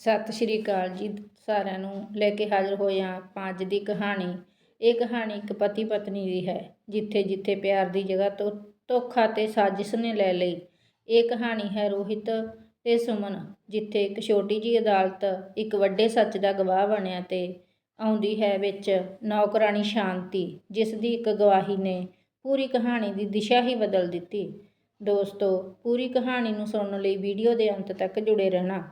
ਸਤਿ ਸ਼੍ਰੀ ਅਕਾਲ ਜੀ ਸਾਰਿਆਂ ਨੂੰ। ਲੈ ਕੇ ਹਾਜ਼ਰ ਹੋਏ ਹਾਂ ਆਪਾਂ ਦੀ ਕਹਾਣੀ। ਇਹ ਕਹਾਣੀ ਇੱਕ ਪਤੀ ਪਤਨੀ ਦੀ ਹੈ, ਜਿੱਥੇ ਜਿੱਥੇ ਪਿਆਰ ਦੀ ਜਗ੍ਹਾ ਤੋਂ ਧੋਖਾ ਤੇ ਸਾਜ਼ਿਸ਼ ਨੇ ਲੈ ਲਈ। ਇਹ ਕਹਾਣੀ ਹੈ ਰੋਹਿਤ ਤੇ ਸੁਮਨ, ਜਿੱਥੇ ਇੱਕ ਛੋਟੀ ਜੀ ਅਦਾਲਤ ਇੱਕ ਵੱਡੇ ਸੱਚ ਦਾ ਗਵਾਹ ਬਣਿਆ ਤੇ ਆਉਂਦੀ ਹੈ ਵਿੱਚ ਨੌਕਰਾਣੀ ਸ਼ਾਂਤੀ, ਜਿਸ ਦੀ ਇੱਕ ਗਵਾਹੀ ਨੇ ਪੂਰੀ ਕਹਾਣੀ ਦੀ ਦਿਸ਼ਾ ਹੀ ਬਦਲ ਦਿੱਤੀ। ਦੋਸਤੋ, ਪੂਰੀ ਕਹਾਣੀ ਨੂੰ ਸੁਣਨ ਲਈ ਵੀਡੀਓ ਦੇ ਅੰਤ ਤੱਕ ਜੁੜੇ ਰਹਿਣਾ।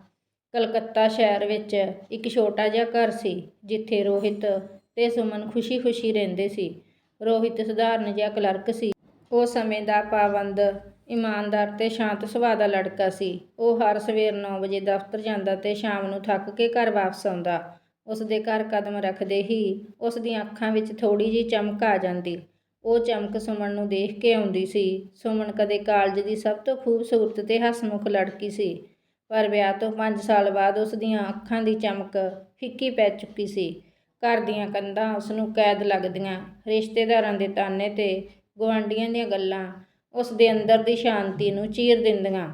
ਕਲਕੱਤਾ ਸ਼ਹਿਰ ਵਿੱਚ ਇੱਕ ਛੋਟਾ ਜਿਹਾ ਘਰ ਸੀ, ਜਿੱਥੇ ਰੋਹਿਤ ਤੇ ਸੁਮਨ ਖੁਸ਼ੀ-ਖੁਸ਼ੀ ਰਹਿੰਦੇ ਸੀ। ਰੋਹਿਤ ਸਧਾਰਨ ਜਿਹਾ ਕਲਰਕ ਸੀ। ਉਹ ਸਮੇਂ ਦਾ ਪਾਬੰਦ, ਇਮਾਨਦਾਰ ਤੇ ਸ਼ਾਂਤ ਸੁਭਾਅ ਦਾ ਲੜਕਾ ਸੀ। ਉਹ ਹਰ ਸਵੇਰ 9 ਵਜੇ ਦਫ਼ਤਰ ਜਾਂਦਾ ਤੇ ਸ਼ਾਮ ਨੂੰ ਥੱਕ ਕੇ ਘਰ ਵਾਪਸ ਆਉਂਦਾ। ਉਸ ਦੇ ਘਰ ਕਦਮ ਰੱਖਦੇ ਹੀ ਉਸ ਦੀਆਂ ਅੱਖਾਂ ਵਿੱਚ ਥੋੜੀ ਜਿਹੀ ਚਮਕ ਆ ਜਾਂਦੀ। ਉਹ ਚਮਕ ਸੁਮਨ ਨੂੰ ਦੇਖ ਕੇ ਆਉਂਦੀ ਸੀ। ਸੁਮਨ ਕਦੇ ਕਾਲਜ ਦੀ ਸਭ ਤੋਂ ਖੂਬਸੂਰਤ ਤੇ ਹਸਮੁਖ ਲੜਕੀ ਸੀ। ਪਰ ਵਿਆਹ ਤੋਂ 5 ਸਾਲ ਬਾਅਦ ਉਸ ਦੀਆਂ ਅੱਖਾਂ ਦੀ ਚਮਕ ਫਿੱਕੀ ਪੈ ਚੁੱਕੀ ਸੀ। ਘਰ ਦੀਆਂ ਕੰਧਾਂ ਉਸ ਨੂੰ ਕੈਦ ਲੱਗਦੀਆਂ, ਰਿਸ਼ਤੇਦਾਰਾਂ ਦੇ ਤਾਨੇ ਤੇ ਗੁਆਂਢੀਆਂ ਦੀਆਂ ਗੱਲਾਂ ਉਸ ਦੇ ਅੰਦਰ ਦੀ ਸ਼ਾਂਤੀ ਨੂੰ ਚੀਰ ਦਿੰਦੀਆਂ।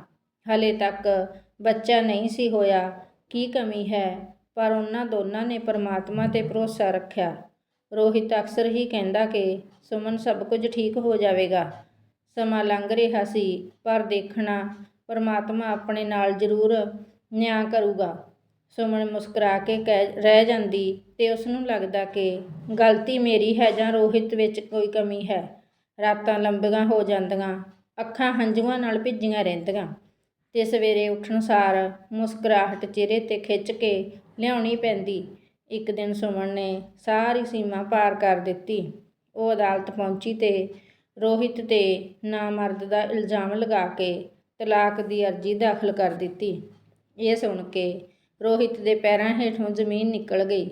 ਹਲੇ ਤੱਕ ਬੱਚਾ ਨਹੀਂ ਸੀ ਹੋਇਆ, ਕੀ ਕਮੀ ਹੈ? ਪਰ ਉਹਨਾਂ ਦੋਨਾਂ ਨੇ ਪਰਮਾਤਮਾ ਤੇ ਭਰੋਸਾ ਰੱਖਿਆ। ਰੋਹਿਤ ਅਕਸਰ ਹੀ ਕਹਿੰਦਾ ਕਿ ਸੁਮਨ ਸਭ ਕੁਝ ਠੀਕ ਹੋ ਜਾਵੇਗਾ। ਸਮਾਂ ਲੰਘ ਰਿਹਾ ਸੀ, ਪਰ ਦੇਖਣਾ ਪਰਮਾਤਮਾ ਆਪਣੇ ਨਾਲ ਜ਼ਰੂਰ ਨਿਆਂ ਕਰੂਗਾ। ਸੁਮਨ ਮੁਸਕਰਾ ਕੇ ਕਹਿ, ਰਹਿ ਜਾਂਦੀ ਤੇ ਉਸ ਨੂੰ ਲੱਗਦਾ ਕਿ ਗਲਤੀ ਮੇਰੀ ਹੈ ਜਾਂ ਰੋਹਿਤ ਵਿੱਚ ਕੋਈ ਕਮੀ ਹੈ। ਰਾਤਾਂ ਲੰਬੀਆਂ ਹੋ ਜਾਂਦੀਆਂ, ਅੱਖਾਂ ਹੰਝੂਆਂ ਨਾਲ ਭਿੱਜੀਆਂ ਰਹਿੰਦੀਆਂ। ਤੇ ਸਵੇਰੇ ਉੱਠਣ ਸਾਰ ਮੁਸਕਰਾਹਟ ਚਿਹਰੇ ਤੇ ਖਿੱਚ ਕੇ ਲਿਆਉਣੀ ਪੈਂਦੀ। ਇੱਕ ਦਿਨ ਸੁਮਨ ਨੇ ਸਾਰੀ ਸੀਮਾ ਪਾਰ ਕਰ ਦਿੱਤੀ। ਉਹ ਅਦਾਲਤ ਪਹੁੰਚੀ ਤੇ ਰੋਹਿਤ ਤੇ ਨਾਮਰਦ ਦਾ ਇਲਜ਼ਾਮ ਲਗਾ ਕੇ ਤਲਾਕ ਦੀ ਅਰਜ਼ੀ ਦਾਖਲ ਕਰ ਦਿੱਤੀ। ਇਹ ਸੁਣ ਕੇ ਰੋਹਿਤ ਦੇ ਪੈਰਾਂ ਹੇਠੋਂ ਜ਼ਮੀਨ ਨਿਕਲ ਗਈ।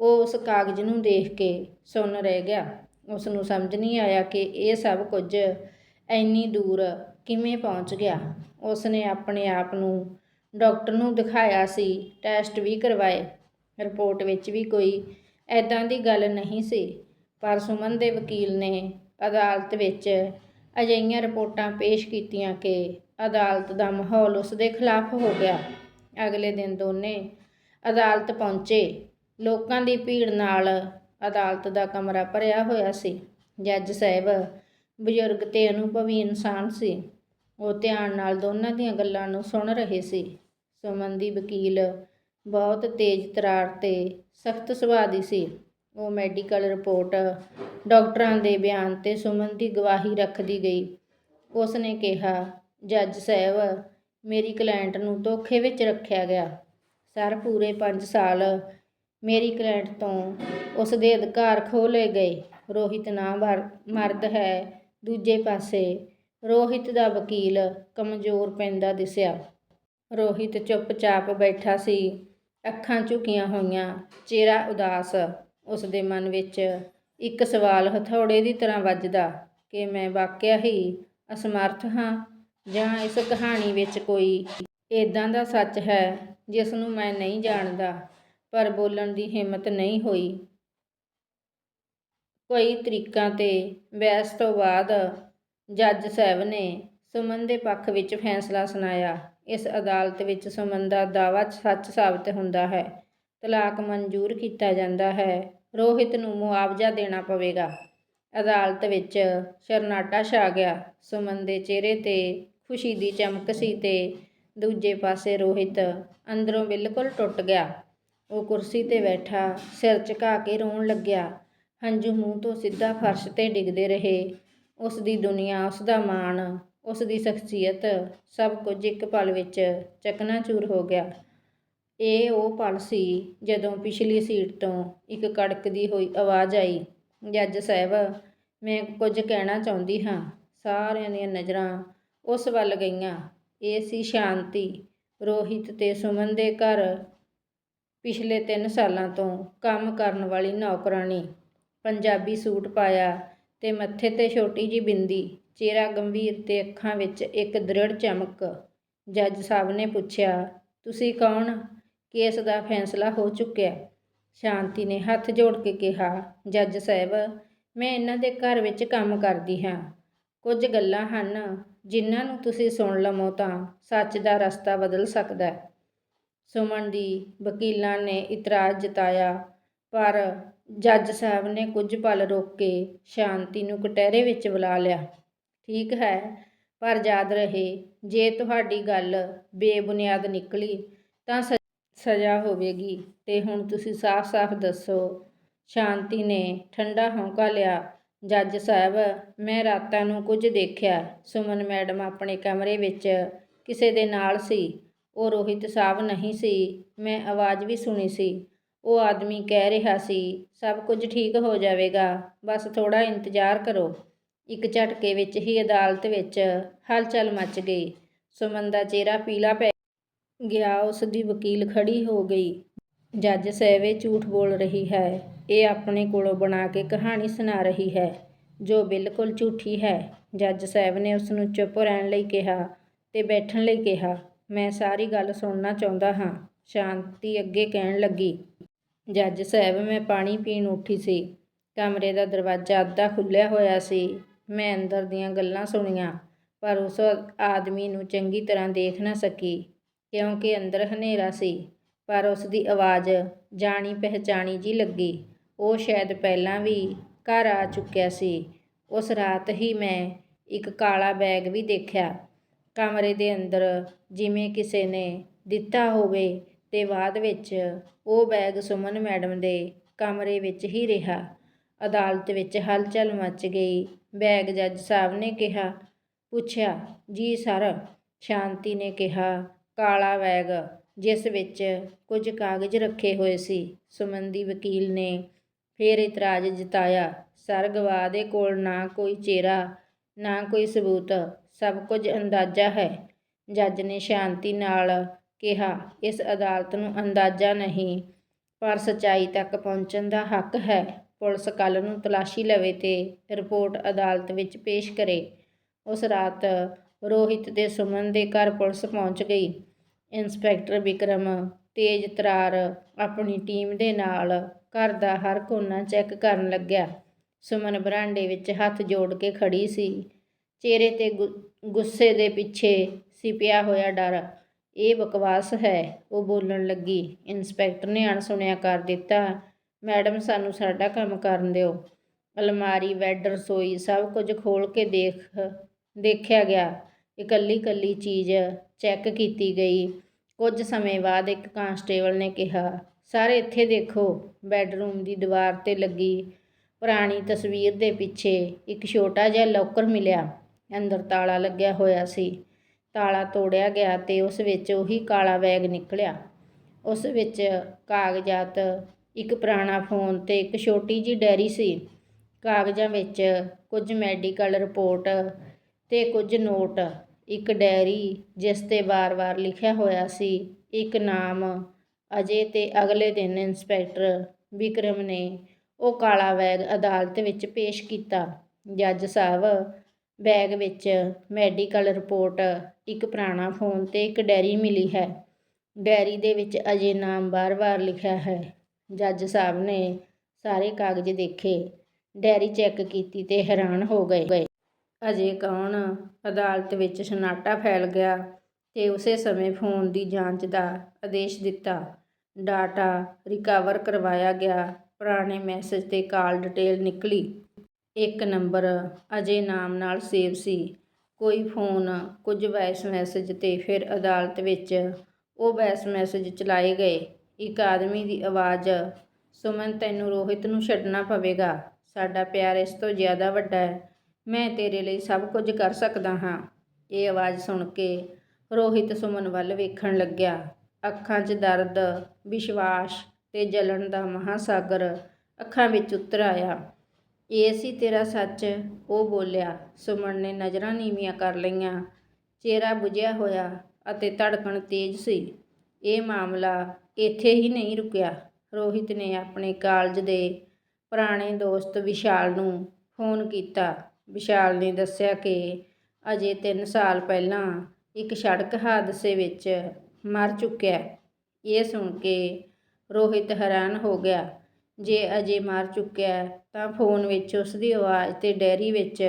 ਉਹ ਉਸ ਕਾਗਜ਼ ਨੂੰ ਦੇਖ ਕੇ ਸੁੰਨ ਰਹਿ ਗਿਆ। ਉਸ ਨੂੰ ਸਮਝ ਨਹੀਂ ਆਇਆ ਕਿ ਇਹ ਸਭ ਕੁਝ ਇੰਨੀ ਦੂਰ ਕਿਵੇਂ ਪਹੁੰਚ ਗਿਆ। ਉਸ ਨੇ ਆਪਣੇ ਆਪ ਨੂੰ ਡਾਕਟਰ ਨੂੰ ਦਿਖਾਇਆ ਸੀ, ਟੈਸਟ ਵੀ ਕਰਵਾਏ। ਰਿਪੋਰਟ ਵਿੱਚ ਵੀ ਕੋਈ ਐਦਾਂ ਦੀ ਗੱਲ ਨਹੀਂ ਸੀ, ਪਰ ਸੁਮਨ ਦੇ ਵਕੀਲ ਨੇ ਅਦਾਲਤ ਵਿੱਚ ਅਜਿਹੀਆਂ ਰਿਪੋਰਟਾਂ ਪੇਸ਼ ਕੀਤੀਆਂ ਕਿ ਅਦਾਲਤ ਦਾ ਮਾਹੌਲ ਉਸ ਦੇ ਖਿਲਾਫ ਹੋ ਗਿਆ। ਅਗਲੇ ਦਿਨ ਦੋਨੇ ਅਦਾਲਤ ਪਹੁੰਚੇ। ਲੋਕਾਂ ਦੀ ਭੀੜ ਨਾਲ ਅਦਾਲਤ ਦਾ ਕਮਰਾ ਭਰਿਆ ਹੋਇਆ ਸੀ। ਜੱਜ ਸਾਹਿਬ, ਬਜ਼ੁਰਗ ਤੇ ਅਨੁਭਵੀ ਇਨਸਾਨ ਸੀ। ਉਹ ਧਿਆਨ ਨਾਲ ਦੋਨਾਂ ਦੀਆਂ ਗੱਲਾਂ ਨੂੰ ਸੁਣ ਰਹੇ ਸੀ। ਸੁਮਨ ਦੀ ਵਕੀਲ ਬਹੁਤ ਤੇਜ਼ ਤਰਾਰ ਤੇ ਸਖਤ ਸੁਭਾਅ ਦੀ ਸੀ। ਉਹ ਮੈਡੀਕਲ ਰਿਪੋਰਟ ਡਾਕਟਰਾਂ ਦੇ ਬਿਆਨ ਤੇ ਸੁਮਨ ਦੀ ਗਵਾਹੀ ਰੱਖਦੀ ਗਈ। ਉਸ ਨੇ ਕਿਹਾ ਜੱਜ ਸਾਹਿਬ, ਮੇਰੀ ਕਲਾਇੰਟ ਨੂੰ ਧੋਖੇ ਵਿੱਚ ਰੱਖਿਆ ਗਿਆ। ਸਰ, ਪੂਰੇ 5 ਸਾਲ ਮੇਰੀ ਕਲਾਇੰਟ ਤੋਂ ਉਸ ਦੇ ਅਧਿਕਾਰ ਖੋਹ ਲਏ ਗਏ। ਰੋਹਿਤ ਨਾ ਮਰਦ ਹੈ, ਦੂਜੇ ਪਾਸੇ ਰੋਹਿਤ ਦਾ ਵਕੀਲ ਕਮਜ਼ੋਰ ਪੈਂਦਾ ਦਿਸਿਆ। ਰੋਹਿਤ ਚੁੱਪਚਾਪ ਬੈਠਾ ਸੀ। ਅੱਖਾਂ ਝੁਕੀਆਂ ਹੋਈਆਂ, ਚਿਹਰਾ ਉਦਾਸ। ਉਸ ਦੇ ਮਨ ਵਿੱਚ ਇੱਕ ਸਵਾਲ ਹਥੌੜੇ ਦੀ ਤਰ੍ਹਾਂ ਵੱਜਦਾ ਕਿ ਮੈਂ ਵਾਕਿਆ ਹੀ ਅਸਮਰਥ ਹਾਂ? ਜਾਂ ਇਸ ਕਹਾਣੀ ਵਿੱਚ ਕੋਈ ਇਦਾਂ ਦਾ ਸੱਚ ਹੈ ਜਿਸ ਨੂੰ ਮੈਂ ਨਹੀਂ ਜਾਣਦਾ, ਪਰ ਬੋਲਣ ਦੀ ਹਿੰਮਤ ਨਹੀਂ ਹੋਈ। ਕਈ ਤਰੀਕਾਂ ਤੇ ਬਹਿਸ ਤੋਂ ਬਾਅਦ ਜੱਜ ਸਾਹਿਬ ਨੇ ਸੁਮਨ ਦੇ ਪੱਖ ਵਿੱਚ ਫੈਸਲਾ ਸੁਣਾਇਆ। ਇਸ ਅਦਾਲਤ ਵਿੱਚ ਸੁਮਨ ਦਾ ਦਾਅਵਾ ਸੱਚ ਸਾਬਤ ਹੁੰਦਾ ਹੈ। ਤਲਾਕ ਮਨਜ਼ੂਰ ਕੀਤਾ ਜਾਂਦਾ ਹੈ। ਰੋਹਿਤ ਨੂੰ ਮੁਆਵਜ਼ਾ ਦੇਣਾ ਪਵੇਗਾ। ਅਦਾਲਤ ਵਿੱਚ ਸ਼ਰਨਾਟਾ ਛਾ ਗਿਆ। ਸੁਮਨ ਦੇ ਚਿਹਰੇ ਤੇ ਖੁਸ਼ੀ ਦੀ ਚਮਕ ਸੀ ਤੇ ਦੂਜੇ ਪਾਸੇ ਰੋਹਿਤ ਅੰਦਰੋਂ ਬਿਲਕੁਲ ਟੁੱਟ ਗਿਆ। ਉਹ ਕੁਰਸੀ ਤੇ ਬੈਠਾ ਸਿਰ ਝੁਕਾ ਕੇ ਰੋਣ ਲੱਗਿਆ। ਹੰਝੂ ਮੂੰਹ ਤੋਂ ਸਿੱਧਾ ਫਰਸ਼ ਤੇ ਡਿੱਗਦੇ ਰਹੇ। ਉਸ ਦੀ ਦੁਨੀਆ, ਉਸ ਦਾ ਮਾਣ, ਉਸ ਦੀ ਸ਼ਖਸੀਅਤ ਸਭ ਕੁਝ ਇੱਕ ਪਲ ਵਿੱਚ ਚਕਨਾਚੂਰ ਹੋ ਗਿਆ। ਇਹ ਉਹ ਪਲ ਸੀ ਜਦੋਂ ਪਿਛਲੀ ਸੀਟ ਤੋਂ ਇੱਕ ਕੜਕਦੀ ਹੋਈ ਆਵਾਜ਼ ਆਈ, ਜੱਜ ਸਾਹਿਬ, ਮੈਂ ਕੁਝ ਕਹਿਣਾ ਚਾਹੁੰਦੀ ਹਾਂ। ਸਾਰਿਆਂ ਦੀਆਂ ਨਜ਼ਰਾਂ ਉਸ ਵੱਲ ਗਈਆਂ। ਇਹ ਸੀ ਸ਼ਾਂਤੀ, ਰੋਹਿਤ ਤੇ ਸੁਮਨ ਦੇ ਘਰ। ਪਿਛਲੇ 3 ਸਾਲਾਂ ਤੋਂ ਕੰਮ ਕਰਨ ਵਾਲੀ ਨੌਕਰਾਣੀ। ਪੰਜਾਬੀ ਸੂਟ ਪਾਇਆ ਤੇ ਮੱਥੇ ਤੇ ਛੋਟੀ ਜੀ ਬਿੰਦੀ, ਚਿਹਰਾ ਗੰਭੀਰ ਤੇ ਅੱਖਾਂ ਵਿੱਚ ਇੱਕ ਦ੍ਰਿੜ ਚਮਕ। ਜੱਜ ਸਾਹਿਬ ਨੇ ਪੁੱਛਿਆ, ਤੁਸੀਂ ਕੌਣ? ਕੇਸ ਦਾ ਫੈਸਲਾ ਹੋ ਚੁੱਕਿਆ? ਸ਼ਾਂਤੀ ਨੇ ਹੱਥ ਜੋੜ ਕੇ ਕਿਹਾ, ਜੱਜ ਸਾਹਿਬ, ਮੈਂ ਇਹਨਾਂ ਦੇ ਘਰ ਵਿੱਚ ਕੰਮ ਕਰਦੀ ਹਾਂ। ਕੁਝ ਗੱਲਾਂ ਹਨ ਜਿਨ੍ਹਾਂ ਨੂੰ ਤੁਸੀਂ ਸੁਣ ਲਵੋ ਤਾਂ ਸੱਚ ਦਾ ਰਸਤਾ ਬਦਲ ਸਕਦਾ ਹੈ। ਸੁਮਨ ਦੀ ਵਕੀਲਾਂ ਨੇ ਇਤਰਾਜ਼ ਜਤਾਇਆ, ਪਰ ਜੱਜ ਸਾਹਿਬ ਨੇ ਕੁਝ ਪਲ ਰੋਕ ਕੇ ਸ਼ਾਂਤੀ ਨੂੰ ਕਟਹਿਰੇ ਵਿੱਚ ਬੁਲਾ ਲਿਆ। ਠੀਕ ਹੈ, ਪਰ ਯਾਦ ਰਹੇ, ਜੇ ਤੁਹਾਡੀ ਗੱਲ ਬੇਬੁਨਿਆਦ ਨਿਕਲੀ ਤਾਂ ਸਜ਼ਾ ਹੋਵੇਗੀ। ਤੇ ਹੁਣ ਤੁਸੀਂ ਸਾਫ਼-ਸਾਫ਼ ਦੱਸੋ, ਸ਼ਾਂਤੀ ਨੇ ਠੰਡਾ ਹੌਂਕਾ ਲਿਆ ਜੱਜ ਸਾਹਿਬ, ਮੈਂ ਰਾਤਾਂ ਨੂੰ ਕੁਝ ਦੇਖਿਆ। ਸੁਮਨ ਮੈਡਮ ਆਪਣੇ ਕਮਰੇ ਵਿੱਚ ਕਿਸੇ ਦੇ ਨਾਲ ਸੀ। ਉਹ ਰੋਹਿਤ ਸਾਹਿਬ ਨਹੀਂ ਸੀ। ਮੈਂ ਆਵਾਜ਼ ਵੀ ਸੁਣੀ ਸੀ। ਉਹ ਆਦਮੀ ਕਹਿ ਰਿਹਾ ਸੀ, ਸਭ ਕੁਝ ਠੀਕ ਹੋ ਜਾਵੇਗਾ, ਬਸ ਥੋੜਾ ਇੰਤਜ਼ਾਰ ਕਰੋ। ਇੱਕ ਝਟਕੇ ਵਿੱਚ ਹੀ ਅਦਾਲਤ ਵਿੱਚ ਹਲਚਲ ਮਚ ਗਈ। ਸੁਮਨ ਦਾ ਚਿਹਰਾ ਪੀਲਾ ਪੈ ਗਿਆ। ਉਸ ਦੀ ਵਕੀਲ ਖੜੀ ਹੋ ਗਈ। ਜੱਜ ਸਾਹਿਬ ਇਹ ਝੂਠ ਬੋਲ ਰਹੀ ਹੈ। ਇਹ ਆਪਣੇ ਕੋਲੋਂ ਬਣਾ ਕੇ ਕਹਾਣੀ ਸੁਣਾ ਰਹੀ ਹੈ, ਜੋ ਬਿਲਕੁਲ ਝੂਠੀ ਹੈ। ਜੱਜ ਸਾਹਿਬ ਨੇ ਉਸ ਨੂੰ ਚੁੱਪ ਰਹਿਣ ਲਈ ਕਿਹਾ ਤੇ ਬੈਠਣ ਲਈ ਕਿਹਾ, ਮੈਂ ਸਾਰੀ ਗੱਲ ਸੁਣਨਾ ਚਾਹੁੰਦਾ ਹਾਂ। ਸ਼ਾਂਤੀ ਅੱਗੇ ਕਹਿਣ ਲੱਗੀ। ਜੱਜ ਸਾਹਿਬ, ਮੈਂ ਪਾਣੀ ਪੀਣ ਉੱਠੀ ਸੀ। ਕਮਰੇ ਦਾ ਦਰਵਾਜ਼ਾ ਅੱਧਾ ਖੁੱਲ੍ਹਿਆ ਹੋਇਆ ਸੀ। ਮੈਂ ਅੰਦਰ ਦੀਆਂ ਗੱਲਾਂ ਸੁਣੀਆਂ, ਪਰ ਉਸ ਆਦਮੀ ਨੂੰ ਚੰਗੀ ਤਰ੍ਹਾਂ ਦੇਖ ਨਾ ਸਕੀ, ਕਿਉਂਕਿ ਅੰਦਰ ਹਨੇਰਾ ਸੀ। ਪਰ ਉਸ ਦੀ ਆਵਾਜ਼ ਜਾਣੀ ਪਹਿਚਾਣੀ ਜੀ ਲੱਗੀ। ਉਹ ਸ਼ਾਇਦ ਪਹਿਲਾਂ ਵੀ ਘਰ ਆ ਚੁੱਕਿਆ ਸੀ। ਉਸ ਰਾਤ ਹੀ ਮੈਂ ਇੱਕ ਕਾਲਾ ਬੈਗ ਵੀ ਦੇਖਿਆ। ਕਮਰੇ ਦੇ ਅੰਦਰ ਜਿਵੇਂ ਕਿਸੇ ਨੇ ਦਿੱਤਾ ਹੋਵੇ ਤੇ ਬਾਅਦ ਵਿੱਚ ਉਹ ਬੈਗ ਸੁਮਨ ਮੈਡਮ ਦੇ ਕਮਰੇ ਵਿੱਚ ਹੀ ਰਿਹਾ। ਅਦਾਲਤ ਵਿੱਚ ਹਲਚਲ ਮਚ ਗਈ। ਬੈਗ ਜੱਜ ਸਾਹਿਬ ਨੇ ਕਿਹਾ, ਪੁੱਛਿਆ, ਜੀ ਸਰ, ਸ਼ਾਂਤੀ ਨੇ ਕਿਹਾ, ਕਾਲਾ ਬੈਗ ਜਿਸ ਵਿੱਚ ਕੁਝ ਕਾਗਜ਼ ਰੱਖੇ ਹੋਏ ਸੀ। ਸੁਮਨ ਦੀ ਵਕੀਲ ਨੇ ਫਿਰ ਇਤਰਾਜ਼ ਜਤਾਇਆ ਸਰ ਗਵਾਹ ਦੇ ਕੋਲ ਨਾ ਕੋਈ ਚਿਹਰਾ, ਨਾ ਕੋਈ ਸਬੂਤ, ਸਭ ਕੁਝ ਅੰਦਾਜ਼ਾ ਹੈ। ਜੱਜ ਨੇ ਸ਼ਾਂਤੀ ਨਾਲ ਕਿਹਾ, ਇਸ ਅਦਾਲਤ ਨੂੰ ਅੰਦਾਜ਼ਾ ਨਹੀਂ, ਪਰ ਸਚਾਈ ਤੱਕ ਪਹੁੰਚਣ ਦਾ ਹੱਕ ਹੈ। ਪੁਲਿਸ ਕੱਲ੍ਹ ਨੂੰ ਤਲਾਸ਼ੀ ਲਵੇ ਤੇ ਰਿਪੋਰਟ ਅਦਾਲਤ ਵਿੱਚ ਪੇਸ਼ ਕਰੇ। ਉਸ ਰਾਤ ਰੋਹਿਤ ਤੇ ਸੁਮਨ ਦੇ ਘਰ ਪੁਲਿਸ ਪਹੁੰਚ ਗਈ। ਇੰਸਪੈਕਟਰ ਵਿਕਰਮ ਤੇਜ਼ ਤਰਾਰ ਆਪਣੀ ਟੀਮ ਦੇ ਨਾਲ ਘਰ ਦਾ ਹਰ ਕੋਨਾ ਚੈੱਕ ਕਰਨ ਲੱਗਿਆ। ਸੁਮਨ ਬਰਾਂਡੇ ਵਿੱਚ ਹੱਥ ਜੋੜ ਕੇ ਖੜੀ ਸੀ। ਚਿਹਰੇ ਤੇ ਗੁ- ਗੁੱਸੇ ਦੇ ਪਿੱਛੇ ਸੀ ਪਿਆ ਹੋਇਆ ਡਰ। ਇਹ ਬਕਵਾਸ ਹੈ, ਉਹ ਬੋਲਣ ਲੱਗੀ। ਇੰਸਪੈਕਟਰ ਨੇ ਅਣਸੁਣਿਆ ਕਰ ਦਿੱਤਾ, ਮੈਡਮ, ਸਾਨੂੰ ਸਾਡਾ ਕੰਮ ਕਰਨ ਦਿਓ। ਅਲਮਾਰੀ, ਬੈੱਡ, ਰਸੋਈ ਸਭ ਕੁਝ ਖੋਲ ਕੇ ਦੇਖ, ਦੇਖਿਆ ਗਿਆ। ਇਕੱਲੀ ਇਕੱਲੀ ਚੀਜ਼ ਚੈੱਕ ਕੀਤੀ ਗਈ। ਕੁਝ ਸਮੇਂ ਬਾਅਦ ਇੱਕ ਕਾਂਸਟੇਬਲ ਨੇ ਕਿਹਾ, ਸਰ, ਇੱਥੇ ਦੇਖੋ, ਬੈੱਡਰੂਮ ਦੀ ਦੀਵਾਰ ਤੇ ਲੱਗੀ ਪੁਰਾਣੀ ਤਸਵੀਰ ਦੇ ਪਿੱਛੇ ਇੱਕ ਛੋਟਾ ਜਿਹਾ ਲੋਕਰ ਮਿਲਿਆ। ਅੰਦਰ ਤਾਲਾ ਲੱਗਿਆ ਹੋਇਆ ਸੀ। ਤਾਲਾ ਤੋੜਿਆ ਗਿਆ ਤੇ ਉਸ ਵਿੱਚ ਉਹੀ ਕਾਲਾ ਬੈਗ ਨਿਕਲਿਆ। ਉਸ ਵਿੱਚ ਕਾਗਜ਼ਾਤ, ਇੱਕ ਪੁਰਾਣਾ ਫੋਨ ਤੇ ਇੱਕ ਛੋਟੀ ਜਿਹੀ ਡੈਰੀ ਸੀ। ਕਾਗਜ਼ਾਂ ਵਿੱਚ ਕੁਝ ਮੈਡੀਕਲ ਰਿਪੋਰਟ ਤੇ ਕੁਝ ਨੋਟ, ਇੱਕ ਡੈਰੀ ਜਿਸ ਤੇ ਵਾਰ-ਵਾਰ ਲਿਖਿਆ ਹੋਇਆ ਸੀ, ਇੱਕ ਨਾਮ, ਅਜੇ ਤੇ ਅਗਲੇ ਦਿਨ ਇੰਸਪੈਕਟਰ ਵਿਕਰਮ ਨੇ ਉਹ ਕਾਲਾ ਬੈਗ ਅਦਾਲਤ ਵਿੱਚ ਪੇਸ਼ ਕੀਤਾ। ਜੱਜ ਸਾਹਿਬ, ਬੈਗ ਵਿੱਚ ਮੈਡੀਕਲ ਰਿਪੋਰਟ, ਇੱਕ ਪੁਰਾਣਾ ਫੋਨ ਤੇ ਇੱਕ ਡੈਰੀ ਮਿਲੀ ਹੈ। ਡੈਰੀ ਦੇ ਵਿੱਚ ਅਜੇ ਨਾਮ ਵਾਰ ਵਾਰ ਲਿਖਿਆ ਹੈ। ਜੱਜ ਸਾਹਿਬ ਨੇ ਸਾਰੇ ਕਾਗਜ਼ ਦੇਖੇ ਡੈਰੀ ਚੈੱਕ ਕੀਤੀ ਤੇ ਹੈਰਾਨ ਹੋ ਗਏ। ਅਜੇ ਕੌਣ? ਅਦਾਲਤ ਵਿੱਚ ਸਨਾਟਾ ਫੈਲ ਗਿਆ ਅਤੇ ਉਸੇ ਸਮੇਂ ਫੋਨ ਦੀ ਜਾਂਚ ਦਾ ਆਦੇਸ਼ ਦਿੱਤਾ। ਡਾਟਾ ਰਿਕਵਰ ਕਰਵਾਇਆ ਗਿਆ। ਪੁਰਾਣੇ ਮੈਸੇਜ ਤੇ ਕਾਲ ਡਿਟੇਲ ਨਿਕਲੀ। ਇੱਕ ਨੰਬਰ, ਅਜੇ ਨਾਮ ਨਾਲ ਸੇਵ ਸੀ। ਕੋਈ ਫੋਨ, ਕੁਝ ਵਾਇਸ ਮੈਸੇਜ ਤੇ ਫਿਰ ਅਦਾਲਤ ਵਿੱਚ ਉਹ ਵਾਇਸ ਮੈਸੇਜ ਚਲਾਏ ਗਏ। ਇੱਕ ਆਦਮੀ ਦੀ ਆਵਾਜ਼, ਸੁਮਨ, ਤੈਨੂੰ ਰੋਹਿਤ ਨੂੰ ਛੱਡਣਾ ਪਵੇਗਾ। ਸਾਡਾ ਪਿਆਰ ਇਸ ਤੋਂ ਜ਼ਿਆਦਾ ਵੱਡਾ ਹੈ। ਮੈਂ ਤੇਰੇ ਲਈ ਸਭ ਕੁਝ ਕਰ ਸਕਦਾ ਹਾਂ। ਇਹ ਆਵਾਜ਼ ਸੁਣ ਕੇ ਰੋਹਿਤ ਸੁਮਨ ਵੱਲ ਵੇਖਣ ਲੱਗਿਆ। ਅੱਖਾਂ 'ਚ ਦਰਦ, ਵਿਸ਼ਵਾਸ ਤੇ ਜਲਣ ਦਾ ਮਹਾਸਾਗਰ ਅੱਖਾਂ ਵਿੱਚ ਉਤਰ ਆਇਆ। ਇਹ ਸੀ ਤੇਰਾ ਸੱਚ, ਉਹ ਬੋਲਿਆ। ਸੁਮਨ ਨੇ ਨਜ਼ਰਾਂ ਨੀਵੀਆਂ ਕਰ ਲਈਆਂ। ਚਿਹਰਾ ਬੁਝਿਆ ਹੋਇਆ ਅਤੇ ਧੜਕਣ ਤੇਜ਼ ਸੀ। ਇਹ ਮਾਮਲਾ ਇੱਥੇ ਹੀ ਨਹੀਂ ਰੁਕਿਆ। ਰੋਹਿਤ ਨੇ ਆਪਣੇ ਕਾਲਜ ਦੇ ਪੁਰਾਣੇ ਦੋਸਤ ਵਿਸ਼ਾਲ ਨੂੰ ਫੋਨ ਕੀਤਾ। ਵਿਸ਼ਾਲ ਨੇ ਦੱਸਿਆ ਕਿ ਅਜੇ 3 ਸਾਲ ਪਹਿਲਾਂ ਇੱਕ ਸੜਕ ਹਾਦਸੇ ਵਿੱਚ ਮਰ ਚੁੱਕਿਆ ਇਹ ਸੁਣ ਕੇ ਰੋਹਿਤ ਹੈਰਾਨ ਹੋ ਗਿਆ। ਜੇ ਅਜੇ ਮਰ ਚੁੱਕਿਆ ਤਾਂ ਫੋਨ ਵਿੱਚ ਉਸ ਦੀ ਆਵਾਜ਼ ਤੇ ਡੈਰੀ ਵਿੱਚ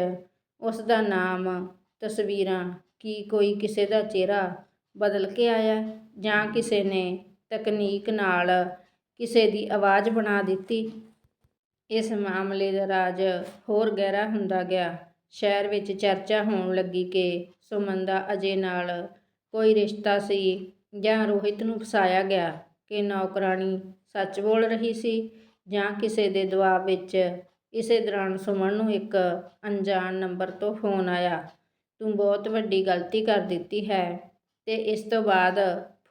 ਉਸ ਦਾ ਨਾਮ, ਤਸਵੀਰਾਂ, ਕੀ ਕੋਈ ਕਿਸੇ ਦਾ ਚਿਹਰਾ ਬਦਲ ਕੇ ਆਇਆ ਜਾਂ ਕਿਸੇ ਨੇ ਤਕਨੀਕ ਨਾਲ ਕਿਸੇ ਦੀ ਆਵਾਜ਼ ਬਣਾ ਦਿੱਤੀ। ਇਸ ਮਾਮਲੇ ਦਾ ਰਾਜ ਹੋਰ ਗਹਿਰਾ ਹੁੰਦਾ ਗਿਆ। ਸ਼ਹਿਰ ਵਿੱਚ ਚਰਚਾ ਹੋਣ ਲੱਗੀ ਕਿ ਸੁਮਨ ਦਾ ਅਜੇ ਨਾਲ ਕੋਈ ਰਿਸ਼ਤਾ ਸੀ ਜਾਂ ਰੋਹਿਤ ਨੂੰ ਫਸਾਇਆ ਗਿਆ ਕਿ ਨੌਕਰਾਣੀ ਸੱਚ ਬੋਲ ਰਹੀ ਸੀ ਜਾਂ ਕਿਸੇ ਦੇ ਦਬਾਅ ਵਿੱਚ ਇਸੇ ਦੌਰਾਨ ਸੁਮਨ ਨੂੰ ਇੱਕ ਅਣਜਾਣ ਨੰਬਰ ਤੋਂ ਫੋਨ ਆਇਆ, ਤੂੰ ਬਹੁਤ ਵੱਡੀ ਗਲਤੀ ਕਰ ਦਿੱਤੀ ਹੈ। ਤੇ ਇਸ ਤੋਂ ਬਾਅਦ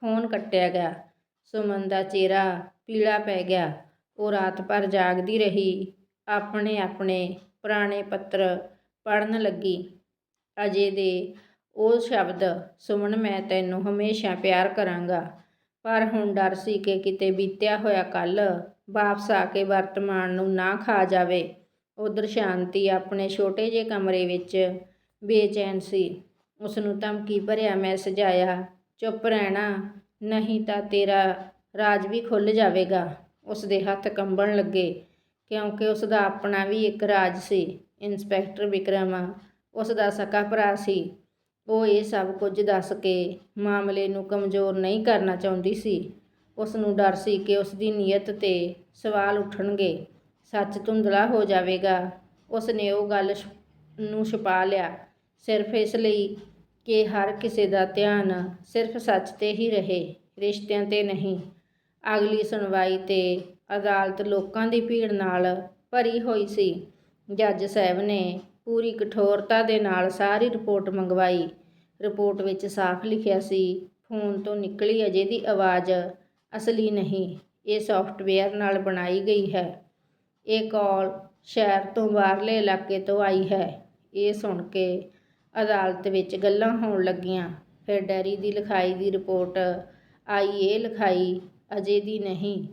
ਫੋਨ ਕੱਟਿਆ ਗਿਆ। ਸੁਮਨ ਦਾ ਚਿਹਰਾ ਪੀਲਾ ਪੈ ਗਿਆ। ਉਹ ਰਾਤ ਭਰ ਜਾਗਦੀ ਰਹੀ। ਆਪਣੇ ਆਪਣੇ ਪੁਰਾਣੇ ਪੱਤਰ ਪੜ੍ਹਨ ਲੱਗੀ। ਅਜੇ ਦੇ ਉਹ ਸ਼ਬਦ, ਸੁਮਨ, ਮੈਂ ਤੈਨੂੰ ਹਮੇਸ਼ਾ ਪਿਆਰ ਕਰਾਂਗਾ। ਪਰ ਹੁਣ ਡਰ ਸੀ ਕਿ ਕਿਤੇ ਬੀਤਿਆ ਹੋਇਆ ਕੱਲ ਵਾਪਸ ਆ ਕੇ ਵਰਤਮਾਨ ਨੂੰ ਨਾ ਖਾ ਜਾਵੇ। ਉਧਰ ਸ਼ਾਂਤੀ ਆਪਣੇ ਛੋਟੇ ਜਿਹੇ ਕਮਰੇ ਵਿੱਚ ਬੇਚੈਨ ਸੀ। ਉਸ ਨੂੰ ਧਮਕੀ ਭਰਿਆ ਮੈਸੇਜ ਆਇਆ ਚੁੱਪ ਰਹਿਣਾ, ਨਹੀਂ ਤਾਂ ਤੇਰਾ ਰਾਜ ਵੀ ਖੁੱਲ ਜਾਵੇਗਾ। ਉਸ ਦੇ ਹੱਥ ਕੰਬਣ ਲੱਗੇ, ਕਿਉਂਕਿ ਉਸ ਦਾ ਆਪਣਾ ਵੀ ਇੱਕ ਰਾਜ ਸੀ। ਇੰਸਪੈਕਟਰ ਵਿਕਰਮ ਉਸ ਦਾ ਸਕਾ ਭਰਾ ਸੀ। ਉਹ ਇਹ ਸਭ ਕੁਝ ਦੱਸ ਕੇ ਮਾਮਲੇ ਨੂੰ ਕਮਜ਼ੋਰ ਨਹੀਂ ਕਰਨਾ ਚਾਹੁੰਦੀ ਸੀ। ਉਸ ਨੂੰ ਡਰ ਸੀ ਕਿ ਉਸ ਦੀ ਨੀਅਤ ਤੇ ਸਵਾਲ ਉੱਠਣਗੇ। ਸੱਚ ਧੁੰਦਲਾ ਹੋ ਜਾਵੇਗਾ। ਉਸ ਨੇ ਉਹ ਗੱਲ ਨੂੰ ਛੁਪਾ ਲਿਆ। ਸਿਰਫ ਇਸ ਲਈ ਕਿ ਹਰ ਕਿਸੇ ਦਾ ਧਿਆਨ ਸਿਰਫ ਸੱਚ ਤੇ ਹੀ ਰਹੇ, ਰਿਸ਼ਤਿਆਂ ਤੇ ਨਹੀਂ। ਅਗਲੀ ਸੁਣਵਾਈ ਤੇ ਅਦਾਲਤ ਲੋਕਾਂ ਦੀ ਭੀੜ ਨਾਲ ਭਰੀ ਹੋਈ ਸੀ। ਜੱਜ ਸਾਹਿਬ ਨੇ ਪੂਰੀ ਕਠੋਰਤਾ ਦੇ ਨਾਲ ਸਾਰੀ ਰਿਪੋਰਟ ਮੰਗਵਾਈ। ਰਿਪੋਰਟ ਵਿੱਚ ਸਾਫ਼ ਲਿਖਿਆ ਸੀ, ਫੋਨ ਤੋਂ ਨਿਕਲੀ ਅਜੇ ਦੀ ਆਵਾਜ਼ ਅਸਲੀ ਨਹੀਂ, ਇਹ ਸੌਫਟਵੇਅਰ ਨਾਲ ਬਣਾਈ ਗਈ ਹੈ। ਇਹ ਕਾਲ ਸ਼ਹਿਰ ਤੋਂ ਬਾਹਰਲੇ ਇਲਾਕੇ ਤੋਂ ਆਈ ਹੈ। ਇਹ ਸੁਣ ਕੇ ਅਦਾਲਤ ਵਿੱਚ ਗੱਲਾਂ ਹੋਣ ਲੱਗੀਆਂ। ਫਿਰ ਡੈਰੀ ਦੀ ਲਿਖਾਈ ਦੀ ਰਿਪੋਰਟ ਆਈ, ਇਹ ਲਿਖਾਈ ਅਜੇ ਦੀ ਨਹੀਂ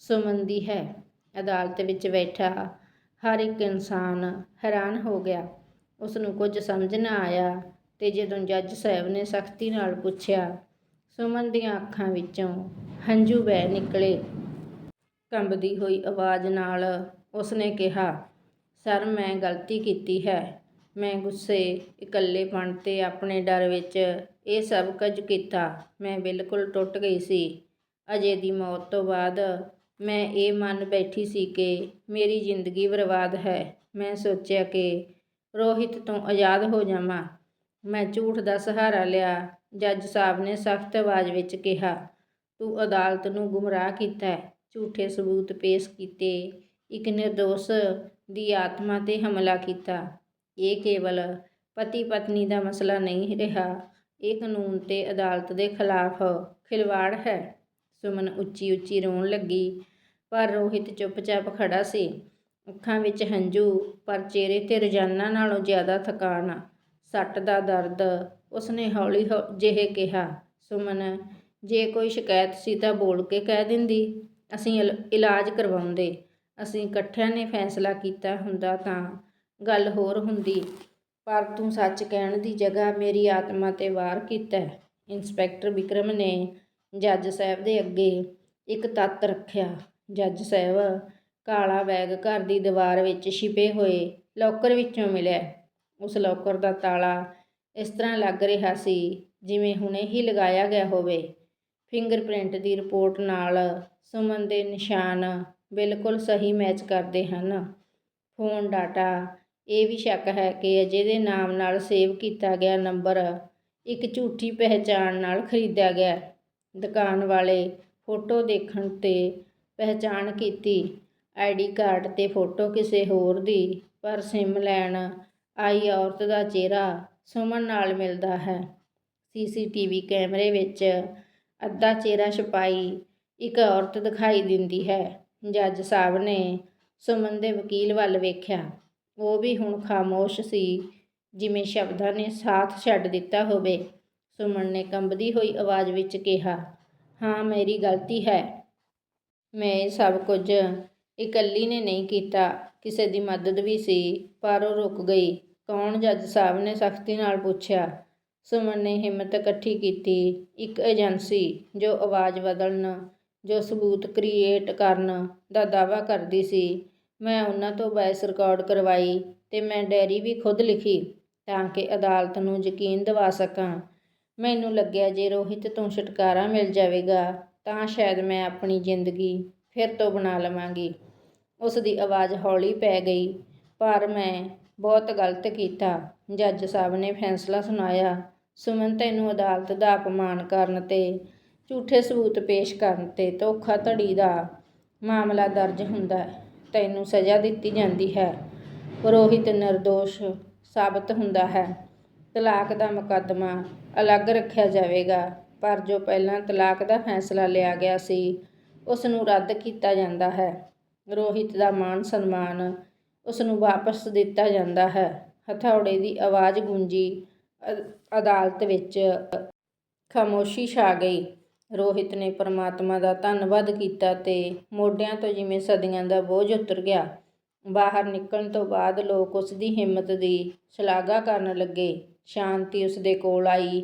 ਸੁਮਨ ਦੀ ਹੈ। ਅਦਾਲਤ ਵਿੱਚ ਬੈਠਾ ਹਰ ਇੱਕ ਇਨਸਾਨ ਹੈਰਾਨ ਹੋ ਗਿਆ। ਉਸ ਨੂੰ ਕੁਝ ਸਮਝ ਨਾ ਆਇਆ ਤੇ ਜਦੋਂ ਜੱਜ ਸਾਹਿਬ ਨੇ ਸਖਤੀ ਨਾਲ ਪੁੱਛਿਆ, ਸੁਮਨ ਦੀਆਂ ਅੱਖਾਂ ਵਿੱਚੋਂ ਹੰਝੂ ਵਹਿ ਨਿਕਲੇ। ਕੰਬਦੀ ਹੋਈ ਆਵਾਜ਼ ਨਾਲ ਉਸਨੇ ਕਿਹਾ, ਸਰ, ਮੈਂ ਗਲਤੀ ਕੀਤੀ ਹੈ। ਮੈਂ ਗੁੱਸੇ, ਇਕੱਲੇਪਣ ਤੇ ਆਪਣੇ ਡਰ ਵਿੱਚ ਇਹ ਸਭ ਕੁਝ ਕੀਤਾ। ਮੈਂ ਬਿਲਕੁਲ ਟੁੱਟ ਗਈ ਸੀ। ਅਜੇ ਦੀ ਮੌਤ ਤੋਂ ਬਾਅਦ ਮੈਂ ਇਹ ਮੰਨ ਬੈਠੀ ਸੀ ਕਿ ਮੇਰੀ ਜ਼ਿੰਦਗੀ ਬਰਬਾਦ ਹੈ। ਮੈਂ ਸੋਚਿਆ ਕਿ ਰੋਹਿਤ ਤੋਂ ਆਜ਼ਾਦ ਹੋ ਜਾਵਾਂ। ਮੈਂ ਝੂਠ ਦਾ ਸਹਾਰਾ ਲਿਆ। ਜੱਜ ਸਾਹਿਬ ਨੇ ਸਖਤ ਆਵਾਜ਼ ਵਿੱਚ ਕਿਹਾ, ਤੂੰ ਅਦਾਲਤ ਨੂੰ ਗੁੰਮਰਾਹ ਕੀਤਾ ਝੂਠੇ ਸਬੂਤ ਪੇਸ਼ ਕੀਤੇ। ਇੱਕ ਨਿਰਦੋਸ਼ ਦੀ ਆਤਮਾ ਤੇ ਹਮਲਾ ਕੀਤਾ। ਇਹ ਕੇਵਲ ਪਤੀ ਪਤਨੀ ਦਾ ਮਸਲਾ ਨਹੀਂ ਰਿਹਾ। ਇਹ ਕਾਨੂੰਨ ਤੇ ਅਦਾਲਤ ਦੇ ਖਿਲਾਫ ਖਿਲਵਾੜ ਹੈ। ਸੁਮਨ ਉੱਚੀ ਉੱਚੀ ਰੋਣ ਲੱਗੀ, ਪਰ ਰੋਹਿਤ ਚੁੱਪਚਾਪ ਖੜਾ ਸੀ। ਅੱਖਾਂ ਵਿੱਚ ਹੰਝੂ, ਪਰ ਚਿਹਰੇ ਤੇ ਰੋਜ਼ਾਨਾ ਨਾਲੋਂ ਜ਼ਿਆਦਾ ਥਕਾਨ, ਸੱਟ ਦਾ ਦਰਦ, ਉਸਨੇ ਹੌਲੀ ਹੌ- ਜਿਹੇ ਕਿਹਾ, ਸੁਮਨ, ਜੇ ਕੋਈ ਸ਼ਿਕਾਇਤ ਸੀ ਤਾਂ ਬੋਲ ਕੇ ਕਹਿ ਦਿੰਦੀ। ਅਸੀਂ ਇਲ- ਇਲਾਜ ਕਰਵਾਉਂਦੇ। ਅਸੀਂ ਇਕੱਠਿਆਂ ਨੇ ਫੈਸਲਾ ਕੀਤਾ ਹੁੰਦਾ ਤਾਂ ਗੱਲ ਹੋਰ ਹੁੰਦੀ। ਪਰ ਤੂੰ ਸੱਚ ਕਹਿਣ ਦੀ ਜਗ੍ਹਾ ਮੇਰੀ ਆਤਮਾ ਤੇ ਵਾਰ ਕੀਤਾ ਹੈ। ਇੰਸਪੈਕਟਰ ਵਿਕਰਮ ਨੇ ਜੱਜ ਸਾਹਿਬ ਦੇ ਅੱਗੇ ਇੱਕ ਤੱਤ ਰੱਖਿਆ। ਜੱਜ ਸਾਹਿਬ ਕਾਲਾ ਬੈਗ ਘਰ ਦੀ ਦੀਵਾਰ ਵਿੱਚ ਛਿਪੇ ਹੋਏ ਲੋਕਰ ਵਿੱਚੋਂ ਮਿਲਿਆ। ਉਸ ਲੋਕਰ ਦਾ ਤਾਲਾ ਇਸ ਤਰ੍ਹਾਂ ਲੱਗ ਰਿਹਾ ਸੀ ਜਿਵੇਂ ਹੁਣੇ ਹੀ ਲਗਾਇਆ ਗਿਆ ਹੋਵੇ। ਫਿੰਗਰਪ੍ਰਿੰਟ ਦੀ ਰਿਪੋਰਟ ਨਾਲ ਸੁਮਨ ਦੇ ਨਿਸ਼ਾਨ ਬਿਲਕੁਲ ਸਹੀ ਮੈਚ ਕਰਦੇ ਹਨ। ਫੋਨ ਡਾਟਾ, ਇਹ ਵੀ ਸ਼ੱਕ ਹੈ ਕਿ ਅਜੇ ਦੇ ਨਾਮ ਨਾਲ ਸੇਵ ਕੀਤਾ ਗਿਆ ਨੰਬਰ ਇੱਕ ਝੂਠੀ ਪਹਿਚਾਣ ਨਾਲ ਖਰੀਦਿਆ ਗਿਆ। ਦੁਕਾਨ ਵਾਲੇ ਫੋਟੋ ਦੇਖਣ ਤੇ ਪਹਿਚਾਣ ਕੀਤੀ। ਆਈ ਡੀ ਕਾਰਡ ਤੇ ਫੋਟੋ ਕਿਸੇ ਹੋਰ ਦੀ, ਪਰ ਸਿਮ ਲੈਣ ਆਈ ਔਰਤ ਦਾ ਚਿਹਰਾ ਸੁਮਨ ਨਾਲ ਮਿਲਦਾ ਹੈ। ਸੀ ਸੀ ਟੀ ਵੀ ਕੈਮਰੇ ਵਿੱਚ ਅੱਧਾ ਚਿਹਰਾ ਛਪਾਈ ਇੱਕ ਔਰਤ ਦਿਖਾਈ ਦਿੰਦੀ ਹੈ। ਜੱਜ ਸਾਹਿਬ ਨੇ ਸੁਮਨ ਦੇ ਵਕੀਲ ਵੱਲ ਵੇਖਿਆ। ਉਹ ਵੀ ਹੁਣ ਖਾਮੋਸ਼ ਸੀ, ਜਿਵੇਂ ਸ਼ਬਦਾਂ ਨੇ ਸਾਥ ਛੱਡ ਦਿੱਤਾ ਹੋਵੇ। ਸੁਮਨ ਨੇ ਕੰਬਦੀ ਹੋਈ ਆਵਾਜ਼ ਵਿੱਚ ਕਿਹਾ, ਹਾਂ, ਮੇਰੀ ਗਲਤੀ ਹੈ। ਮੈਂ ਇਹ ਸਭ ਕੁਝ ਇਕੱਲੀ ਨੇ ਨਹੀਂ ਕੀਤਾ, ਕਿਸੇ ਦੀ ਮਦਦ ਵੀ ਸੀ, ਪਰ ਉਹ ਰੁਕ ਗਈ। ਕੌਣ ਜੱਜ ਸਾਹਿਬ ਨੇ ਸਖਤੀ ਨਾਲ ਪੁੱਛਿਆ। ਸੁਮਨ ਨੇ ਹਿੰਮਤ ਇਕੱਠੀ ਕੀਤੀ, ਇੱਕ ਏਜੰਸੀ ਜੋ ਆਵਾਜ਼ ਬਦਲਣ, ਜੋ ਸਬੂਤ ਕ੍ਰੀਏਟ ਕਰਨ ਦਾ ਦਾਅਵਾ ਕਰਦੀ ਸੀ। ਮੈਂ ਉਹਨਾਂ ਤੋਂ ਬੈਸ ਰਿਕਾਰਡ ਕਰਵਾਈ ਤੇ ਮੈਂ ਡਾਇਰੀ ਵੀ ਖੁਦ ਲਿਖੀ ਤਾਂ ਕਿ ਅਦਾਲਤ ਨੂੰ ਯਕੀਨ ਦਿਵਾ ਸਕਾਂ। ਮੈਨੂੰ ਲੱਗਿਆ ਜੇ ਰੋਹਿਤ ਤੋਂ ਛੁਟਕਾਰਾ ਮਿਲ ਜਾਵੇਗਾ, ਤਾਂ ਸ਼ਾਇਦ ਮੈਂ ਆਪਣੀ ਜ਼ਿੰਦਗੀ ਫਿਰ ਤੋਂ ਬਣਾ ਲਵਾਂਗੀ। ਉਸ ਦੀ ਆਵਾਜ਼ ਹੌਲੀ ਪੈ ਗਈ, ਪਰ ਮੈਂ ਬਹੁਤ ਗਲਤ ਕੀਤਾ। ਜੱਜ ਸਾਹਿਬ ਨੇ ਫੈਸਲਾ ਸੁਣਾਇਆ। ਸੁਮਨ ਤੈਨੂੰ ਅਦਾਲਤ ਦਾ ਅਪਮਾਨ ਕਰਨ ਤੇ ਝੂਠੇ ਸਬੂਤ ਪੇਸ਼ ਕਰਨ ਤੇ ਧੋਖਾਧੜੀ ਦਾ ਮਾਮਲਾ ਦਰਜ ਹੁੰਦਾ ਹੈ। ਤੈਨੂੰ ਸਜ਼ਾ ਦਿੱਤੀ ਜਾਂਦੀ ਹੈ। ਰੋਹਿਤ ਨਿਰਦੋਸ਼ ਸਾਬਤ ਹੁੰਦਾ ਹੈ। ਤਲਾਕ ਦਾ ਮੁਕੱਦਮਾ ਅਲੱਗ ਰੱਖਿਆ ਜਾਵੇਗਾ। ਪਰ ਜੋ ਪਹਿਲਾਂ ਤਲਾਕ ਦਾ ਫੈਸਲਾ ਲਿਆ ਗਿਆ ਸੀ ਉਸ ਨੂੰ ਰੱਦ ਕੀਤਾ ਜਾਂਦਾ ਹੈ। ਰੋਹਿਤ ਦਾ ਮਾਣ ਸਨਮਾਨ ਉਸ ਨੂੰ ਵਾਪਸ ਦਿੱਤਾ ਜਾਂਦਾ ਹੈ। ਹਥੌੜੇ ਦੀ ਆਵਾਜ਼ ਗੂੰਜੀ ਅ- ਅਦਾਲਤ ਵਿੱਚ ਖਾਮੋਸ਼ੀ ਛਾ ਗਈ। ਰੋਹਿਤ ਨੇ ਪਰਮਾਤਮਾ ਦਾ ਧੰਨਵਾਦ ਕੀਤਾ ਤੇ ਮੋਢਿਆਂ ਤੋਂ ਜਿਵੇਂ ਸਦੀਆਂ ਦਾ ਬੋਝ ਉਤਰ ਗਿਆ, ਬਾਹਰ ਨਿਕਲਣ ਤੋਂ ਬਾਅਦ ਲੋਕ ਉਸ ਦੀ ਹਿੰਮਤ ਦੀ ਸ਼ਲਾਘਾ ਕਰਨ ਲੱਗੇ। ਸ਼ਾਂਤੀ ਉਸ ਦੇ ਕੋਲ ਆਈ।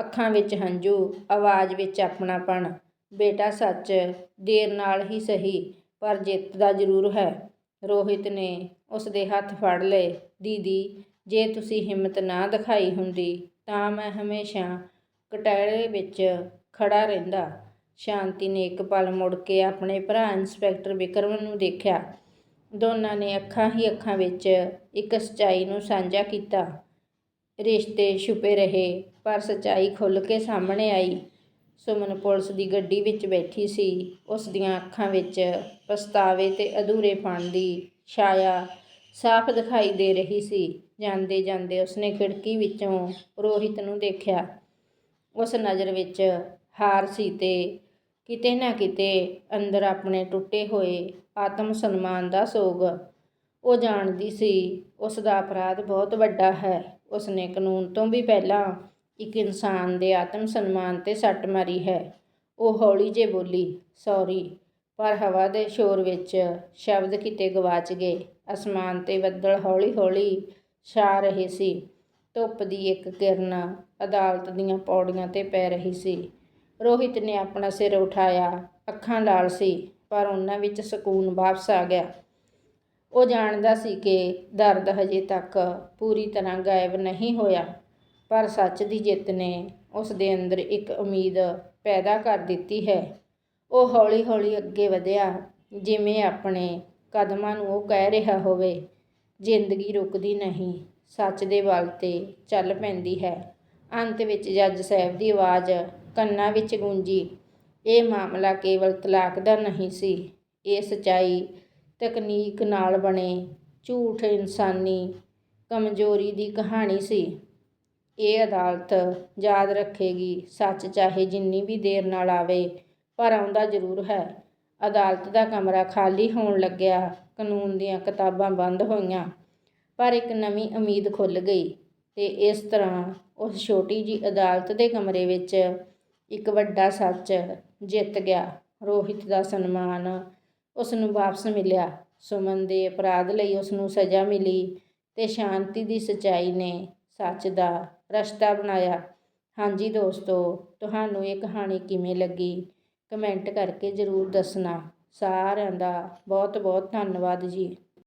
ਅੱਖਾਂ ਵਿੱਚ ਹੰਝੂ, ਆਵਾਜ਼ ਵਿੱਚ ਆਪਣਾਪਣ। ਬੇਟਾ ਸੱਚ, ਦੇਰ ਨਾਲ ਹੀ ਸਹੀ, ਪਰ ਜਿੱਤਦਾ ਜ਼ਰੂਰ ਹੈ। ਰੋਹਿਤ ਨੇ ਉਸ ਦੇ ਹੱਥ ਫੜ ਲਏ, ਦੀਦੀ, ਜੇ ਤੁਸੀਂ ਹਿੰਮਤ ਨਾ ਦਿਖਾਈ ਹੁੰਦੀ, ਤਾਂ ਮੈਂ ਹਮੇਸ਼ਾ ਕਟਹਿਰੇ ਵਿੱਚ ਖੜਾ ਰਹਿੰਦਾ। ਸ਼ਾਂਤੀ ਨੇ ਇੱਕ ਪਲ ਮੁੜ ਕੇ ਆਪਣੇ ਭਰਾ ਇੰਸਪੈਕਟਰ ਵਿਕਰਮ ਨੂੰ ਦੇਖਿਆ। ਦੋਨਾਂ ਨੇ ਅੱਖਾਂ ਹੀ ਅੱਖਾਂ ਵਿੱਚ ਇੱਕ ਸੱਚਾਈ ਨੂੰ ਸਾਂਝਾ ਕੀਤਾ। ਰਿਸ਼ਤੇ ਛੁਪੇ ਰਹੇ, ਪਰ ਸੱਚਾਈ ਖੁੱਲ੍ਹ ਕੇ ਸਾਹਮਣੇ ਆਈ। ਸੁਮਨ ਪੁਲਿਸ ਦੀ ਗੱਡੀ ਵਿੱਚ ਬੈਠੀ ਸੀ। ਉਸ ਦੀਆਂ ਅੱਖਾਂ ਵਿੱਚ ਪਛਤਾਵੇ ਤੇ ਅਧੂਰੇਪਣ ਦੀ ਛਾਇਆ ਸਾਫ਼ ਦਿਖਾਈ ਦੇ ਰਹੀ ਸੀ। ਜਾਂਦੇ ਜਾਂਦੇ ਉਸਨੇ ਖਿੜਕੀ ਵਿੱਚੋਂ ਰੋਹਿਤ ਨੂੰ ਦੇਖਿਆ। ਉਸ ਨਜ਼ਰ ਵਿੱਚ ਹਾਰ ਸੀ ਤੇ ਕਿਤੇ ਨਾ ਕਿਤੇ ਅੰਦਰ ਆਪਣੇ ਟੁੱਟੇ ਹੋਏ ਆਤਮ ਸਨਮਾਨ ਦਾ ਸੋਗ। ਉਹ ਜਾਣਦੀ ਸੀ, ਉਸ ਦਾ ਅਪਰਾਧ ਬਹੁਤ ਵੱਡਾ ਹੈ। ਉਸਨੇ ਕਾਨੂੰਨ ਤੋਂ ਵੀ ਪਹਿਲਾਂ ਇੱਕ ਇਨਸਾਨ ਦੇ ਆਤਮ ਸਨਮਾਨ ਤੇ ਸੱਟ ਮਾਰੀ ਹੈ। ਉਹ ਹੌਲੀ ਜੇ ਬੋਲੀ, ਸੌਰੀ, ਪਰ ਹਵਾ ਦੇ ਸ਼ੋਰ ਵਿੱਚ ਸ਼ਬਦ ਕਿਤੇ ਗਵਾਚ ਗਏ। ਅਸਮਾਨ ਤੇ ਬੱਦਲ ਹੌਲੀ ਹੌਲੀ ਛਾ ਰਹੇ ਸੀ। ਧੁੱਪ ਦੀ ਇੱਕ ਕਿਰਨ ਅਦਾਲਤ ਦੀਆਂ ਪੌੜੀਆਂ ਤੇ ਪੈ ਰਹੀ ਸੀ। ਰੋਹਿਤ ਨੇ ਆਪਣਾ ਸਿਰ ਉਠਾਇਆ। ਅੱਖਾਂ ਲਾਲ ਸੀ, ਪਰ ਉਹਨਾਂ ਵਿੱਚ ਸਕੂਨ ਵਾਪਸ ਆ ਗਿਆ। ਉਹ ਜਾਣਦਾ ਸੀ ਕਿ ਦਰਦ ਹਜੇ ਤੱਕ ਪੂਰੀ ਤਰ੍ਹਾਂ ਗਾਇਬ ਨਹੀਂ ਹੋਇਆ, ਪਰ ਸੱਚ ਦੀ ਜਿੱਤ ਨੇ ਉਸ ਦੇ ਅੰਦਰ ਇੱਕ ਉਮੀਦ ਪੈਦਾ ਕਰ ਦਿੱਤੀ ਹੈ। ਉਹ ਹੌਲੀ-ਹੌਲੀ ਅੱਗੇ ਵਧਿਆ, ਜਿਵੇਂ ਆਪਣੇ ਕਦਮਾਂ ਨੂੰ ਉਹ ਕਹਿ ਰਿਹਾ ਹੋਵੇ, ਜ਼ਿੰਦਗੀ ਰੁਕਦੀ ਨਹੀਂ, ਸੱਚ ਦੇ ਵੱਲ ਤੇ ਚੱਲ ਪੈਂਦੀ ਹੈ। ਅੰਤ ਵਿੱਚ ਜੱਜ ਸਾਹਿਬ ਦੀ ਆਵਾਜ਼ ਕੰਨਾਂ ਵਿੱਚ ਗੂੰਜੀ, ਇਹ ਮਾਮਲਾ ਕੇਵਲ ਤਲਾਕ ਦਾ ਨਹੀਂ ਸੀ, ਇਹ ਸਚਾਈ ਤਕਨੀਕ ਨਾਲ ਬਣੇ, ਝੂਠ ਇਨਸਾਨੀ ਕਮਜ਼ੋਰੀ ਦੀ ਕਹਾਣੀ ਸੀ। ਇਹ ਅਦਾਲਤ ਯਾਦ ਰੱਖੇਗੀ, ਸੱਚ ਚਾਹੇ ਜਿੰਨੀ ਵੀ ਦੇਰ ਨਾਲ ਆਵੇ, ਪਰ ਆਉਂਦਾ ਜ਼ਰੂਰ ਹੈ। ਅਦਾਲਤ ਦਾ ਕਮਰਾ ਖਾਲੀ ਹੋਣ ਲੱਗਿਆ, ਕਾਨੂੰਨ ਦੀਆਂ ਕਿਤਾਬਾਂ ਬੰਦ ਹੋਈਆਂ, ਪਰ ਇੱਕ ਨਵੀਂ ਉਮੀਦ ਖੁੱਲ੍ਹ ਗਈ ਤੇ ਇਸ ਤਰ੍ਹਾਂ ਉਸ ਛੋਟੀ ਜੀ ਅਦਾਲਤ ਦੇ ਕਮਰੇ ਵਿੱਚ ਇੱਕ ਵੱਡਾ ਸੱਚ ਜਿੱਤ ਗਿਆ। ਰੋਹਿਤ ਦਾ ਸਨਮਾਨ ਉਸ ਨੂੰ ਵਾਪਸ ਮਿਲਿਆ। ਸੁਮਨ ਦੇ ਅਪਰਾਧ ਲਈ ਉਸ ਨੂੰ ਸਜ਼ਾ ਮਿਲੀ ਤੇ ਸ਼ਾਂਤੀ ਦੀ ਸਚਾਈ ਨੇ ਸੱਚ ਦਾ ਰਸਤਾ ਬਣਾਇਆ। ਹਾਂਜੀ ਦੋਸਤੋ, ਤੁਹਾਨੂੰ ਇਹ ਕਹਾਣੀ ਕਿਵੇਂ ਲੱਗੀ? ਕਮੈਂਟ ਕਰਕੇ ਜ਼ਰੂਰ ਦੱਸਣਾ। ਸਾਰਿਆਂ ਦਾ ਬਹੁਤ ਬਹੁਤ ਧੰਨਵਾਦ ਜੀ।